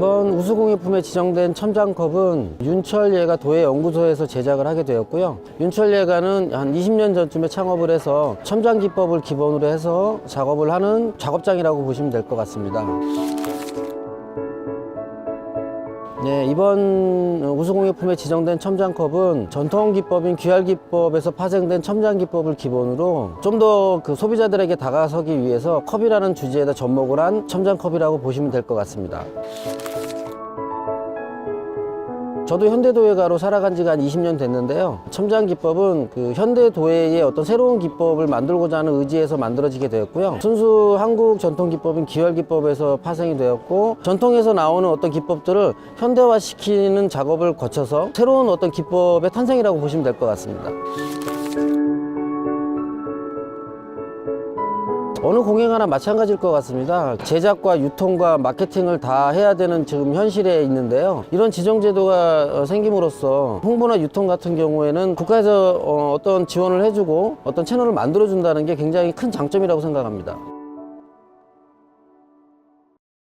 이번 우수공예품에 지정된 첨장컵은 윤철예가 도예연구소에서 제작을 하게 되었고요. 윤철예가는 한 20년 전쯤에 창업을 해서 첨장 기법을 기본으로 해서 작업을 하는 작업장이라고 보시면 될 것 같습니다. 네, 이번 우수공예품에 지정된 첨장컵은 전통 기법인 귀할 기법에서 파생된 첨장 기법을 기본으로 좀 더 그 소비자들에게 다가서기 위해서 컵이라는 주제에다 접목을 한 첨장컵이라고 보시면 될 것 같습니다. 저도 현대도예가로 살아간 지가 한 20년 됐는데요. 첨장 기법은 그 현대도예의 어떤 새로운 기법을 만들고자 하는 의지에서 만들어지게 되었고요. 순수 한국 전통 기법인 기월 기법에서 파생이 되었고 전통에서 나오는 어떤 기법들을 현대화시키는 작업을 거쳐서 새로운 어떤 기법의 탄생이라고 보시면 될 것 같습니다. 어느 공예가나 마찬가지일 것 같습니다. 제작과 유통과 마케팅을 다 해야 되는 지금 현실에 있는데요. 이런 지정제도가 어, 생김으로써 홍보나 유통 같은 경우에는 국가에서 어, 어떤 지원을 해주고 어떤 채널을 만들어준다는 게 굉장히 큰 장점이라고 생각합니다.